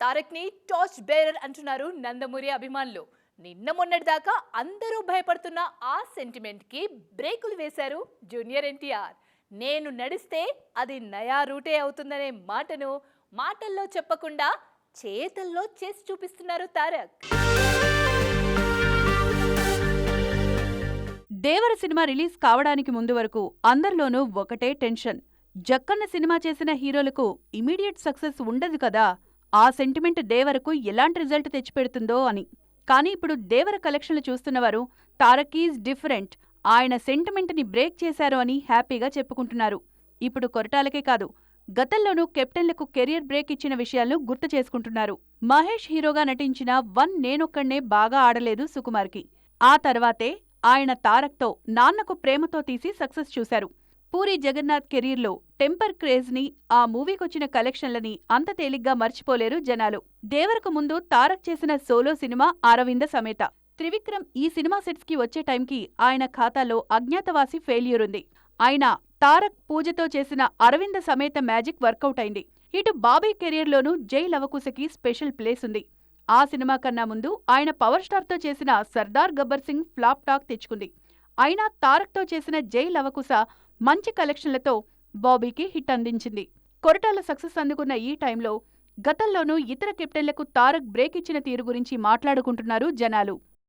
తారక్ని torch bearer అంటున్నారు నందమూరి అభిమానులు. నిన్న మొన్నటిదాకా అందరూ భయపడుతున్న ఆ సెంటిమెంట్కి బ్రేకులు వేశారు జూనియర్ ఎన్టీఆర్. నేను నడిస్తే అది నయా రూటే అవుతుందనే మాటను మాటల్లో చెప్పకుండా చేతల్లో చేసి చూపిస్తున్నారు తారక్. దేవర సినిమా రిలీజ్ కావడానికి ముందు వరకు అందరిలోనూ ఒకటే టెన్షన్. జక్కన్న సినిమా చేసిన హీరోలకు ఇమీడియట్ సక్సెస్ ఉండదు కదా? ఆ సెంటిమెంట్ దేవరకు ఎలాంటి రిజల్ట్ తెచ్చిపెడుతుందో అని. కానీ ఇప్పుడు దేవర కలెక్షన్లు చూస్తున్నవారు తారక్ ఈజ్ డిఫరెంట్ ఆయన సెంటిమెంట్ని బ్రేక్ చేశారు అని హ్యాపీగా చెప్పుకుంటున్నారు. ఇప్పుడు కొరటాలకే కాదు గతంలోనూ కెప్టెన్లకు కెరియర్ బ్రేక్ ఇచ్చిన విషయాలను గుర్తు చేసుకుంటున్నారు. మహేష్ హీరోగా నటించిన వన్ నేనొక్కడే బాగా ఆడలేదు సుకుమార్కి. ఆ తర్వాతే ఆయన తారక్తో నాన్నకు ప్రేమతో తీసి సక్సెస్ చూశారు. పూరి జగన్నాథ్ కెరీర్లో టెంపర్ క్రేజ్ని ఆ మూవీకొచ్చిన కలెక్షన్లని అంత తేలిగ్గా మర్చిపోలేరు జనాలు. దేవరకు ముందు తారక్ చేసిన సోలో సినిమా అరవింద సమేత. త్రివిక్రమ్ ఈ సినిమా సెట్స్కి వచ్చే టైంకి ఆయన ఖాతాలో అజ్ఞాతవాసి ఫెయిల్యూర్ ఉంది ఆయన తారక్ పూజతో చేసిన అరవింద సమేత మ్యాజిక్ వర్కౌట్ అయింది ఇటు బాబీ కెరీర్లోనూ జై లవకుశకి స్పెషల్ ప్లేస్ ఉంది ఆ సినిమా కన్నా ముందు ఆయన పవర్ స్టార్తో చేసిన సర్దార్ గబ్బర్ సింగ్ ఫ్లాప్ టాక్ తెచ్చుకుంది. అయినా తారక్తో చేసిన జై లవకుశ మంచి కలెక్షన్లతో బాబీకి హిట్ అందించింది. కొరటాల సక్సెస్ అందుకున్న ఈ టైంలో గతంలోనూ ఇతర కెప్టెన్లకు తారక్ బ్రేక్ ఇచ్చిన తీరు గురించి మాట్లాడుకుంటున్నారు జనాలు.